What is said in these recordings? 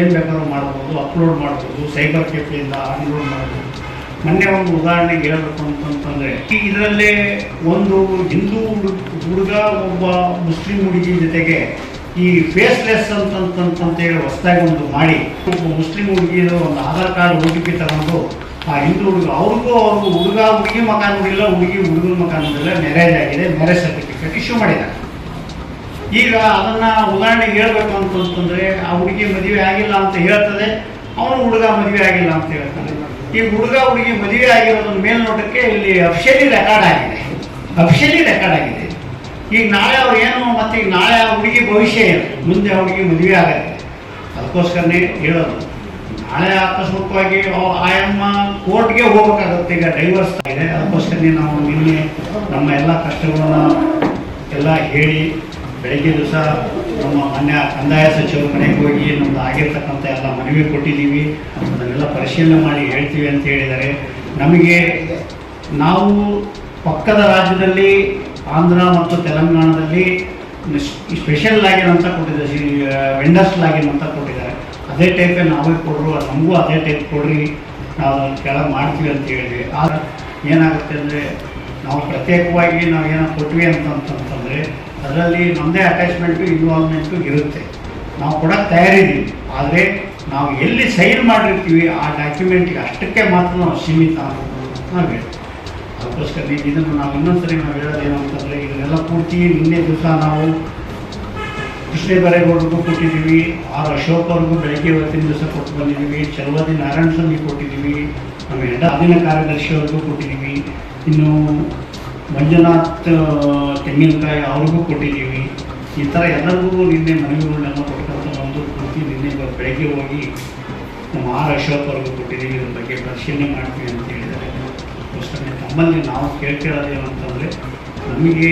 ಏನು ಬೇಕಾದ್ರೂ ಮಾಡ್ಬೋದು ಅಪ್ಲೋಡ್ ಮಾಡ್ಬೋದು ಸೈಬರ್ ಕೆಫೆಯಿಂದ ಅನ್ಲೋಡ್ ಮಾಡ್ಬೋದು. ಮೊನ್ನೆ ಒಂದು ಉದಾಹರಣೆಗೆ ಹೇಳಬೇಕು ಅಂತಂತಂದರೆ ಇದರಲ್ಲೇ ಒಂದು ಹಿಂದೂ ಹುಡುಗ, ಒಬ್ಬ ಮುಸ್ಲಿಂ ಹುಡುಗಿ ಜೊತೆಗೆ ಈ ಫೇಸ್ಲೆಸ್ ಅಂತಂತಂತೇಳಿ ಹೊಸದಾಗಿ ಒಂದು ಮಾಡಿ, ಒಬ್ಬ ಮುಸ್ಲಿಂ ಹುಡುಗಿಯ ಒಂದು ಆಧಾರ್ ಕಾರ್ಡ್ ಹುಡುಗಿ ತಗೊಂಡು ಆ ಹಿಂದೂ ಹುಡುಗ, ಅವ್ರಿಗೂ ಅವ್ರಿಗೂ ಹುಡುಗ ಹುಡುಗಿ ಮಕಾನ ಹುಡುಗಿಲ್ಲ ಹುಡುಗಿ ಹುಡುಗನ ಮಕಾನ ಹುಡುಗಿಲ್ಲ ಮ್ಯಾರೇಜ್ ಆಗಿದೆ ಮ್ಯಾರೇಜ್ ಸರ್ಟಿಫಿಕೇಟ್ ಇಶ್ಯೂ ಮಾಡಿದ್ದಾರೆ. ಈಗ ಅದನ್ನ ಉದಾಹರಣೆಗೆ ಹೇಳ್ಬೇಕು ಅಂತಂತಂದ್ರೆ ಆ ಹುಡುಗಿ ಮದುವೆ ಆಗಿಲ್ಲ ಅಂತ ಹೇಳ್ತದೆ, ಅವನು ಹುಡುಗ ಮದುವೆ ಆಗಿಲ್ಲ ಅಂತ ಹೇಳ್ತಾನೆ. ಈ ಹುಡುಗ ಹುಡುಗಿ ಮದುವೆ ಆಗಿರೋದನ್ನ ಮೇಲ್ನೋಟಕ್ಕೆ ಇಲ್ಲಿ ಅಫಿಷಿಯಲಿ ರೆಕಾರ್ಡ್ ಆಗಿದೆ. ಅಫಿಷಿಯಲಿ ರೆಕಾರ್ಡ್ ಆಗಿದೆ. ಈಗ ನಾಳೆ ಅವ್ರು ಏನು, ಮತ್ತೆ ಈಗ ನಾಳೆ ಆ ಹುಡುಗಿ ಭವಿಷ್ಯ ಏನು? ಮುಂದೆ ಹುಡುಗಿ ಮದುವೆ ಆಗತ್ತೆ. ಅದಕ್ಕೋಸ್ಕರನೇ ಹೇಳೋದು. ನಾಳೆ ಆಕಸ್ಮಿಕವಾಗಿ ಆಯಮ್ಮ ಕೋರ್ಟ್ಗೆ ಹೋಗ್ಬೇಕಾಗುತ್ತೆ, ಈಗ ಡೈವರ್ಸ್ ಆಗಿದೆ. ಅದಕ್ಕೋಸ್ಕರನೇ ನಾವು ನಿನ್ನೆ ನಮ್ಮ ಎಲ್ಲ ಕಷ್ಟಗಳನ್ನ ಎಲ್ಲ ಹೇಳಿ ಬೆಳಗ್ಗೆ ದಿವಸ ನಮ್ಮ ಮಾನ್ಯ ಕಂದಾಯ ಸಚಿವರ ಮನೆಗೆ ಹೋಗಿ ನಮ್ದು ಆಗಿರ್ತಕ್ಕಂಥ ಎಲ್ಲ ಮನವಿ ಕೊಟ್ಟಿದ್ದೀವಿ. ಅದನ್ನೆಲ್ಲ ಪರಿಶೀಲನೆ ಮಾಡಿ ಹೇಳ್ತೀವಿ ಅಂತ ಹೇಳಿದ್ದಾರೆ. ನಮಗೆ ನಾವು ಪಕ್ಕದ ರಾಜ್ಯದಲ್ಲಿ ಆಂಧ್ರ ಮತ್ತು ತೆಲಂಗಾಣದಲ್ಲಿ ಸ್ಪೆಷಲ್ ಲಾಗಿನ್ ಅಂತ ಕೊಟ್ಟಿದ್ದಾರೆ. ವೆಂಡರ್ಸ್ ಲಾಗಿನ್ ಅಂತ ಕೊಟ್ಟಿದ್ದಾರೆ. ಅದೇ ಟೈಪೇ ನಾವೇ ಕೊಡ್ರು ನಮಗೂ ಅದೇ ಟೈಪ್ ಕೊಡ್ರಿ, ನಾವು ಅದನ್ನು ಮಾಡ್ತೀವಿ ಅಂತ ಹೇಳಿದ್ವಿ. ಆದರೆ ಏನಾಗುತ್ತೆ ಅಂದರೆ, ನಾವು ಪ್ರತ್ಯೇಕವಾಗಿ ನಾವು ಏನೋ ಕೊಟ್ವಿ ಅಂತ ಅಂತಂತಂದರೆ ಅದರಲ್ಲಿ ನಮ್ಮದೇ ಅಟ್ಯಾಚ್ಮೆಂಟು ಇನ್ವಾಲ್ವ್ಮೆಂಟು ಇರುತ್ತೆ. ನಾವು ಕೂಡ ತಯಾರಿದ್ದೀವಿ. ಆದರೆ ನಾವು ಎಲ್ಲಿ ಸೈನ್ ಮಾಡಿರ್ತೀವಿ, ಆ ಡಾಕ್ಯುಮೆಂಟ್ಗೆ ಅಷ್ಟಕ್ಕೆ ಮಾತ್ರ ನಾವು ಸೀಮಿತ ಅಂತ ನಾವು ಹೇಳ್ತೀವಿ. ಅದಕ್ಕೋಸ್ಕರ ಇದನ್ನು ನಾವು ಇನ್ನೊಂದ್ಸರಿ ನಾವು ಹೇಳೋದು ಏನು ಅಂತಂದರೆ, ಇದನ್ನೆಲ್ಲ ಪೂರ್ತಿ ನಿನ್ನೆ ದಿವಸ ನಾವು ಕೃಷ್ಣ ಬರೇಗೌಡರಿಗೂ ಕೊಟ್ಟಿದ್ದೀವಿ, ಆರ್ ಅಶೋಕ್ ಅವ್ರಿಗೂ ಬೆಳಗ್ಗೆ ಇವತ್ತಿನ ದಿವಸ ಕೊಟ್ಟು ಬಂದಿದ್ದೀವಿ ಚಲವದಿ ನಾರಾಯಣ ಸ್ವಾಮಿ ಕೊಟ್ಟಿದ್ದೀವಿ, ನಮ್ಮ ಎಲ್ಲ ಅಧೀನ ಕಾರ್ಯದರ್ಶಿ ಅವ್ರಿಗೂ ಕೊಟ್ಟಿದ್ದೀವಿ. ಇನ್ನು ಮಂಜುನಾಥ್ ತೆಂಗಿನಕಾಯಿ ಅವ್ರಿಗೂ ಕೊಟ್ಟಿದ್ದೀವಿ. ಈ ಥರ ಎಲ್ಲರಿಗೂ ನಿನ್ನೆ ಮನವಿಗಳನ್ನೆಲ್ಲ ಕೊಟ್ಟಂಥ ಒಂದು ಪ್ರತಿ ನಿನ್ನೆ ಬೆಳಗ್ಗೆ ಹೋಗಿ ನಮ್ಮ ಆರ್ ಅಶೋಕ್ ಅವ್ರಿಗೂ ಕೊಟ್ಟಿದ್ದೀವಿ. ಇದ್ರ ಬಗ್ಗೆ ಪರಿಶೀಲನೆ ಮಾಡ್ತೀವಿ ಅಂತ ಹೇಳಿದ್ದಾರೆ. ಅದಕ್ಕೋಸ್ಕರ ನಮ್ಮಲ್ಲಿ ನಾವು ಕೇಳ್ತಿರೋದು ಏನಂತಂದರೆ ನಮಗೆ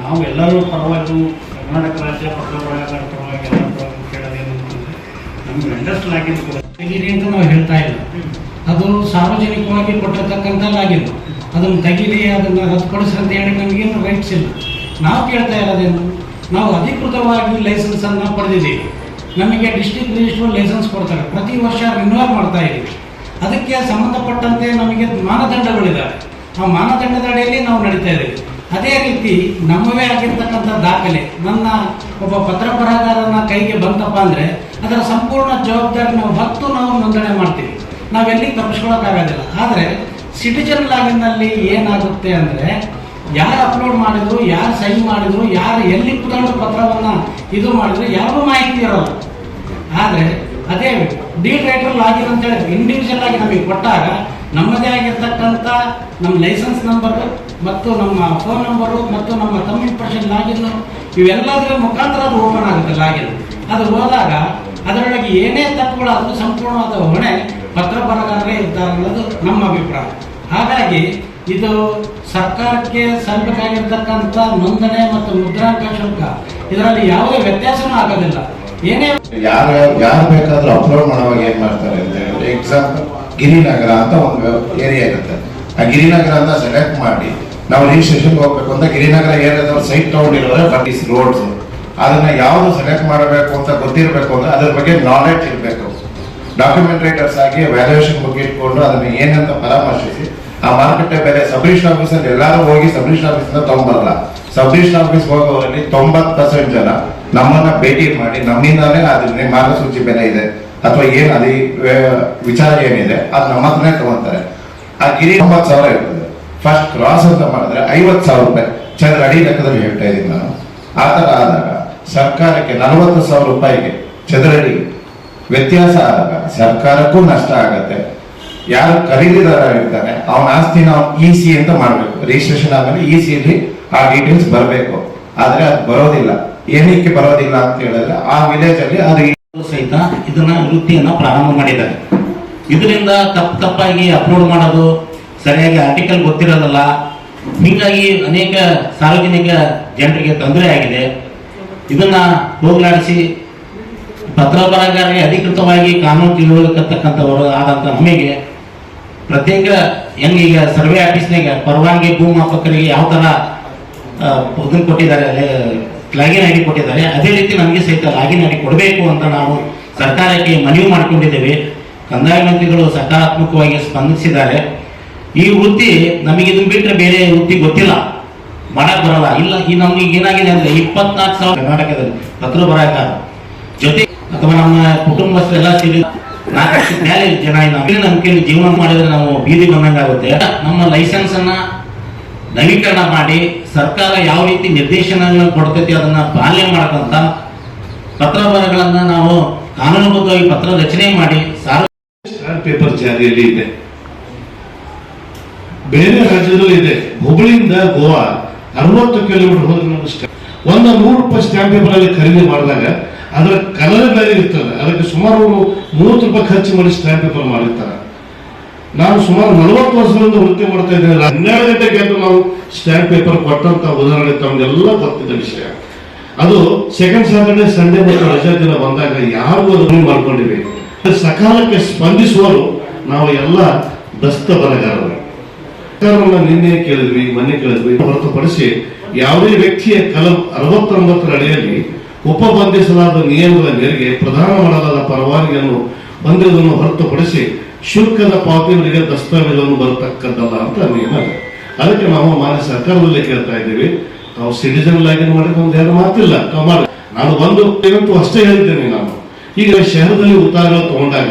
ನಾವು ಎಲ್ಲರೂ ಪರವಾಗಿ ಕರ್ನಾಟಕ ರಾಜ್ಯ ಪರವಾಗಿ ಪರವಾಗಿ ಎಲ್ಲ ಪರವಾಗಿ ಕೇಳೋದೇನು ಅಂತಂದರೆ ನಮಗೆ ಅಂಡರ್ಸ್ಟ್ಯಾಂಡ್ ತೆಗೀರಿ ಅಂತ ನಾವು ಹೇಳ್ತಾ ಇಲ್ಲ. ಅದು ಸಾರ್ವಜನಿಕವಾಗಿ ಕೊಟ್ಟಿರ್ತಕ್ಕಂಥ ಲಾಗಿನ್ ಅದನ್ನು ತೆಗೀಲಿ ಅದನ್ನು ರದ್ದುಪಡಿಸಿ ಅಂತ ಹೇಳಿ ನಮಗೇನು ರೈಟ್ಸ್ ಇಲ್ಲ. ನಾವು ಕೇಳ್ತಾ ಇರೋದೇನು? ನಾವು ಅಧಿಕೃತವಾಗಿ ಲೈಸೆನ್ಸ್ ಅನ್ನು ಪಡೆದಿದ್ದೀವಿ. ನಮಗೆ ಡಿಸ್ಟ್ರಿಕ್ಟ್ ರಿಜಿಸ್ಟ್ರ್ ಲೈಸೆನ್ಸ್ ಕೊಡ್ತಾರೆ. ಪ್ರತಿ ವರ್ಷ ರಿನ್ಯೂವಲ್ ಮಾಡ್ತಾ ಇದ್ದೀವಿ. ಅದಕ್ಕೆ ಸಂಬಂಧಪಟ್ಟಂತೆ ನಮಗೆ ಮಾನದಂಡಗಳಿದ್ದಾವೆ ಆ ಮಾನದಂಡದ ಅಡಿಯಲ್ಲಿ ನಾವು ನಡೀತಾ ಇದ್ದೀವಿ. ಅದೇ ರೀತಿ ನಮ್ಮವೇ ಆಗಿರ್ತಕ್ಕಂಥ ದಾಖಲೆ. ನನ್ನ ಒಬ್ಬ ಪತ್ರ ಬರಹಗಾರನ ಕೈಗೆ ಬಂತಪ್ಪ ಅಂದರೆ, ಅದರ ಸಂಪೂರ್ಣ ಜವಾಬ್ದಾರಿ ನಾವು ಹೊತ್ತು ನಾವು ನೋಂದಣಿ ಮಾಡ್ತೀವಿ. ನಾವೆಲ್ಲಿ ತಪ್ಪಿಸ್ಕೊಳಕ್ಕಾಗೋದಿಲ್ಲ. ಆದರೆ ಸಿಟಿಜನ್ ಲಾಗಿನ್ನಲ್ಲಿ ಏನಾಗುತ್ತೆ ಅಂದರೆ ಯಾರು ಅಪ್ಲೋಡ್ ಮಾಡಿದ್ರು, ಯಾರು ಸೈನ್ ಮಾಡಿದ್ರು, ಯಾರು ಎಲ್ಲಿ ಕುತ್ಕೊಂಡು ಪತ್ರವನ್ನು ಇದು ಮಾಡಿದ್ರು ಯಾರು ಮಾಹಿತಿ ಇರೋಲ್ಲ. ಆದರೆ ಅದೇ ಡಿ ರೈಟರ್ ಲಾಗಿನ್ ಅಂತ ಹೇಳಿ ಇಂಡಿವಿಜುವಲ್ ಆಗಿ ನಮಗೆ ಕೊಟ್ಟಾಗ ನಮ್ಮದೇ ಆಗಿರ್ತಕ್ಕಂಥ ನಮ್ಮ ಲೈಸೆನ್ಸ್ ನಂಬರು ಮತ್ತು ನಮ್ಮ ಫೋನ್ ನಂಬರು ಮತ್ತು ನಮ್ಮ ತಮ್ಮ ಇಂಪ್ರೆಷನ್ ಲಾಗಿನ್ ಇವೆಲ್ಲದರ ಮುಖಾಂತರ ಅದು ಓಪನ್ ಆಗುತ್ತೆ ಲಾಗಿನ್ ಅದು ಹೋದಾಗ ಅದರೊಳಗೆ ಏನೇ ತಪ್ಪುಗಳಾದರೂ ಸಂಪೂರ್ಣವಾದ ಹೊಣೆ ಪತ್ರ ಬರಗಾರರೇ ಇರ್ತಾರೆ ಅನ್ನೋದು ನಮ್ಮ ಅಭಿಪ್ರಾಯ. ಹಾಗಾಗಿ ಇದು ಸರ್ಕಾರಕ್ಕೆ ಸಲ್ಲಬೇಕಾಗಿರ್ತಕ್ಕಂಥ ನೋಂದಣಿ ಮತ್ತು ಮುದ್ರಾಂಕ ಶುಲ್ಕ. ಇದರಲ್ಲಿ ಯಾವುದೇ ವ್ಯತ್ಯಾಸನೂ ಆಗೋದಿಲ್ಲ. ಏನೇ ಯಾರು ಯಾರು ಬೇಕಾದ್ರೂ ಅಪ್ಲೋಡ್ ಮಾಡುವಾಗ ಏನ್ ಮಾಡ್ತಾರೆ ಅಂತ ಹೇಳಿದ್ರೆ ಎಕ್ಸಾಂಪಲ್ ಗಿರಿನಗರ ಅಂತ ಒಂದು ಏರಿಯಾ ಇರುತ್ತೆ. ಆ ಗಿರಿನಗರ ಅಂತ ಸೆಲೆಕ್ಟ್ ಮಾಡಿ, ನಾವು ರಿಜಿಸ್ಟ್ರೇಷನ್ ಹೋಗ್ಬೇಕು ಅಂತ ಗಿರಿನಗರ ಏರಿಯಾದವ್ರು ಸೈಟ್ ತಗೊಂಡಿರೋದ್ರೆ ಬಟ್ ರೋಡ್ಸ್ ಅದನ್ನ ಯಾವ್ದು ಸೆಲೆಕ್ಟ್ ಮಾಡಬೇಕು ಅಂತ ಗೊತ್ತಿರಬೇಕು ಅಂದ್ರೆ ಅದ್ರ ಬಗ್ಗೆ ನಾಲೆಡ್ಜ್ ಇರಬೇಕು. ಡಾಕ್ಯುಮೆಂಟ್ ರೈಟರ್ಸ್ ಆಗಿ ವ್ಯಾಲ್ಯೂಯೇಷನ್ ಬಗ್ಗೆ ಇಟ್ಕೊಂಡು ಅದನ್ನ ಏನಂತ ಪರಾಮರ್ಶಿಸಿ ಆ ಮಾರುಕಟ್ಟೆ ಬೆಲೆ ಸಬ್ ಆಫೀಸ್ ಅಲ್ಲಿ ಎಲ್ಲರೂ ಹೋಗಿ ಸಬ್ ಆಫೀಸ್ ಇಂದ ತಗೊಂಬರಲ್ಲ ಸಬ್ ರಿಜಿಸ್ಟರ್ ಆಫೀಸ್ ಹೋಗೋರಲ್ಲಿ ತೊಂಬತ್ ಪರ್ಸೆಂಟ್ ಜನ ನಮ್ಮನ್ನ ಭೇಟಿ ಮಾಡಿ ನಮ್ಮಿಂದಾನೇ ಅದ್ರ ಮಾರ್ಗಸೂಚಿ ಬೆಲೆ ಇದೆ. ಅಥವಾ ಏನ್ ಅದೇ ವಿಚಾರ ಏನಿದೆ, ಅದು ನಮ್ಮ ಹತ್ರನೇ ತಗೊಂತಾರೆ. ಆ ಗಿರಿ ಒಂಬತ್ತು ಸಾವಿರ ಇರ್ತದೆ. ಫಸ್ಟ್ ಕ್ರಾಸ್ ಅಂತ ಮಾಡಿದ್ರೆ ಐವತ್ತು ಸಾವಿರ ರೂಪಾಯಿ. ಚಂದ್ರ ಅಡಿ ಲೆಕ್ಕದಲ್ಲಿ ಹೇಳ್ತಾ ಇದ್ದೀನಿ ನಾನು. ಆ ಥರ ಆದಾಗ ಸರ್ಕಾರಕ್ಕೆ ನಲವತ್ತು ಸಾವಿರ ರೂಪಾಯಿಗೆ ಚದರಡಿ ವ್ಯತ್ಯಾಸ ಆದಾಗ ಸರ್ಕಾರಕ್ಕೂ ನಷ್ಟ ಆಗತ್ತೆ. ಯಾರು ಖರೀದಿದಾರ ಇರ್ತಾನೆ ಅವನ ಆಸ್ತಿನ ಇ ಸಿ ಅಂತ ಮಾಡಬೇಕು. ರಿಜಿಸ್ಟ್ರೇಷನ್ ಆದ್ಮೇಲೆ ಇ ಸಿ ಅಲ್ಲಿ ಆ ಡೀಟೇಲ್ಸ್ ಬರಬೇಕು. ಆದ್ರೆ ಅದು ಬರೋದಿಲ್ಲ. ಏನಕ್ಕೆ ಬರೋದಿಲ್ಲ ಅಂತ ಹೇಳಿದ್ರೆ ಆ ವಿಲೇಜ್ ಅಲ್ಲಿ ಅದು ಸಹಿತ ಇದನ್ನ ವೃತ್ತಿಯನ್ನ ಪ್ರಾರಂಭ ಮಾಡಿದ್ದಾರೆ. ಇದರಿಂದ ತಪ್ಪು ತಪ್ಪಾಗಿ ಅಪ್ಲೋಡ್ ಮಾಡೋದು, ಸರಿಯಾಗಿ ಆರ್ಟಿಕಲ್ ಗೊತ್ತಿರೋದಲ್ಲ. ಹೀಗಾಗಿ ಅನೇಕ ಸಾರ್ವಜನಿಕ ಜನರಿಗೆ ತೊಂದರೆ ಆಗಿದೆ. ಇದನ್ನ ಹೋಗಲಾಡಿಸಿ ಪತ್ರ ಬರಹಗಾರರಿಗೆ ಅಧಿಕೃತವಾಗಿ ಕಾನೂನು ತಿಳುವಳಿಕತಕ್ಕಂಥವರು ಆದಂತ ನಮಗೆ ಪ್ರತ್ಯೇಕ ಹೆಂಗ್ ಈಗ ಸರ್ವೆ ಆಫೀಸ್ನಾಗ ಪರವಾನಗಿ ಭೂಮಾಪಕರಿಗೆ ಯಾವ ತರ ಇದನ್ನು ಕೊಟ್ಟಿದ್ದಾರೆ ಲಾಗಿನ್ ಐಡಿ ಕೊಟ್ಟಿದ್ದಾರೆ, ಅದೇ ರೀತಿ ನಮಗೆ ಸಹಿತ ಲಾಗಿನ್ ಐಡಿ ಕೊಡಬೇಕು ಅಂತ ನಾವು ಸರ್ಕಾರಕ್ಕೆ ಮನವಿ ಮಾಡಿಕೊಂಡಿದ್ದೇವೆ. ಕಂದಾಯ ಮಂತ್ರಿಗಳು ಸಕಾರಾತ್ಮಕವಾಗಿ ಸ್ಪಂದಿಸಿದ್ದಾರೆ. ಈ ವೃತ್ತಿ ನಮಗೆ ಇದನ್ನು ಬಿಟ್ಟರೆ ಬೇರೆ ವೃತ್ತಿ ಗೊತ್ತಿಲ್ಲ. ಮಾಡಕ್ಕೆ ಬರಲ್ಲ. ಇಲ್ಲ, ಈ ನಮ್ಗೆ ಏನಾಗಿದೆ ಅಂದ್ರೆ ಇಪ್ಪತ್ನಾಲ್ಕು ಸಾವಿರ ಕರ್ನಾಟಕದಲ್ಲಿ ಪತ್ರ ಬರಕ ಜೊತೆ ಅಥವಾ ನಮ್ಮ ಕುಟುಂಬಸ್ಥರೆಲ್ಲ ಸೇರಿ ನಾಲ್ಕು ಮೇಲೆ ಜನ ನಾವು ನಂಬಿಕೆಯಲ್ಲಿ ಜೀವನ ಮಾಡಿದ್ರೆ ನಾವು ಬೀದಿ ಬಂದಂಗಾಗುತ್ತೆ ನಮ್ಮ ಲೈಸೆನ್ಸ್ ಅನ್ನ ನವೀಕರಣ ಮಾಡಿ ಸರ್ಕಾರ ಯಾವ ರೀತಿ ನಿರ್ದೇಶನಗಳನ್ನ ಕೊಡ್ತೈತಿ ಅದನ್ನ ಪಾಲನೆ ಮಾಡಕಂತ ಪತ್ರ ಬರಗಳನ್ನ ನಾವು ಕಾನೂನುಬದ್ಧವಾಗಿ ಪತ್ರ ರಚನೆ ಮಾಡಿ ಸ್ಟಾಂಪ್ ಪೇಪರ್ ಜಾರಿಯಲ್ಲಿ ಇದೆ. ಬೇರೆ ರಾಜ್ಯದಲ್ಲೂ ಇದೆ. ಹುಬ್ಬಳ್ಳಿಯಿಂದ ಗೋವಾ ಅರವತ್ತು ಕಿಲೋಮೀಟರ್ ಹೋದ್ರೆ ಒಂದು ನೂರು ರೂಪಾಯಿ ಸ್ಟ್ಯಾಂಪ್ ಪೇಪರ್ ಅಲ್ಲಿ ಖರೀದಿ ಮಾಡಿದಾಗ ಅದರ ಕಲರ್ ಬೇರೆ ಇರ್ತದೆ. ಅದಕ್ಕೆ ಸುಮಾರು ಮೂವತ್ತು ರೂಪಾಯಿ ಖರ್ಚು ಮಾಡಿ ಸ್ಟ್ಯಾಂಪ್ ಪೇಪರ್ ಮಾಡಿರ್ತಾರೆ. ನಾನು ಸುಮಾರು ನಲವತ್ತು ವರ್ಷಗಳಿಂದ ವೃತ್ತಿ ಮಾಡ್ತಾ ಇದ್ದೇನೆ. ಹನ್ನೆರಡು ಗಂಟೆಗೆ ಎದ್ದು ನಾವು ಸ್ಟ್ಯಾಂಪ್ ಪೇಪರ್ ಕೊಟ್ಟಂತ ಉದಾಹರಣೆ ತಮಗೆಲ್ಲ ಗೊತ್ತಿದ್ದ ವಿಷಯ. ಅದು ಸೆಕೆಂಡ್ ಸ್ಯಾಟರ್ಡೆ ಸಂಡೇ ಮತ್ತು ರಜಾ ದಿನ ಬಂದಾಗ ಯಾರು ಅದನ್ನು ಮಾಡ್ಕೊಂಡಿವೆ ಸಕಾಲಕ್ಕೆ ಸ್ಪಂದಿಸುವರು ನಾವು ಎಲ್ಲ ದಸ್ತ ಬರಗಾರರು. ನಿನ್ನೆ ಕೇಳಿದ್ವಿ, ಮೊನ್ನೆ ಕೇಳಿದ್ವಿ. ಹೊರತುಪಡಿಸಿ ಯಾವುದೇ ವ್ಯಕ್ತಿಯ ಕಲಂ ಅರವತ್ತೊಂಬತ್ತರ ಅಡಿಯಲ್ಲಿ ಉಪಬಂಧಿಸಲಾದ ನಿಯಮದ ಮೇರೆಗೆ ಪ್ರಧಾನ ಮಾಡಲಾದ ಪರವಾನಗಿಯನ್ನು ಹೊಂದಿರುವುದನ್ನು ಹೊರತುಪಡಿಸಿ ಶುಲ್ಕದ ಪಾವತಿಗಳಿಗೆ ದಸ್ತಾವೇಜನ್ನು ಬರತಕ್ಕದ್ದಲ್ಲ ಅಂತ ನಿಯಮ. ಅದಕ್ಕೆ ನಾವು ಮಾನ್ಯ ಸರ್ಕಾರದಲ್ಲಿ ಕೇಳ್ತಾ ಇದ್ದೀವಿ. ತಾವು ಸಿಟಿಜನ್ ಆಗಿ ಮಾಡಿದ ಒಂದು ಎರಡು ಮಾತಿಲ್ಲ. ಮಾಡಿ. ನಾನು ಒಂದು ಇವತ್ತು ಅಷ್ಟೇ ಹೇಳ್ತೇನೆ ನಾನು. ಈಗ ಶಹರದಲ್ಲಿ ಉತ್ತಾರಗಳು ತಗೊಂಡಾಗ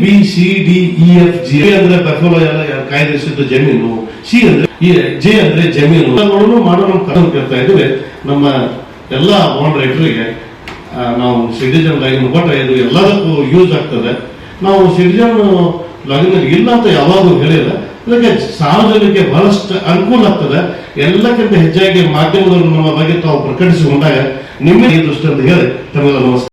B C D E F G ಅಂದ್ರೆ ಎಲ್ಲ ಕಾಯ್ದಿರಿಸಿದ ಜಮೀನು ಸಿ ಅಂದ್ರೆ ಜೆ ಅಂದ್ರೆ ಜಮೀನು. ಮಾಡೋಣ ಕೇಳ್ತಾ ಇದ್ದೇವೆ. ನಮ್ಮ ಎಲ್ಲ ಬಾಂಡ್ ರೈತರಿಗೆ ನಾವು ಸಿಟಿಜನ್ ಲಾಗಿನ್ ಕೊಟ್ಟರೆ ಇದು ಎಲ್ಲದಕ್ಕೂ ಯೂಸ್ ಆಗ್ತದೆ. ನಾವು ಸಿಟಿಜನ್ ಲಾಗಿನ್ ಇಲ್ಲ ಅಂತ ಯಾವಾಗೂ ಹೇಳಿಲ್ಲ. ಅದಕ್ಕೆ ಸಾರ್ವಜನಿಕ ಬಹಳಷ್ಟು ಅನುಕೂಲ ಆಗ್ತದೆ. ಎಲ್ಲಕ್ಕಿಂತ ಹೆಚ್ಚಾಗಿ ಮಾಧ್ಯಮದವರು ನಮ್ಮ ಬಗ್ಗೆ ತಾವು ಪ್ರಕಟಿಸಿಕೊಂಡಾಗ ನಿಮ್ಮ ಈ ಅಂತ ಹೇಳಿ ತಮಗೆ ನಮಸ್ಕಾರ.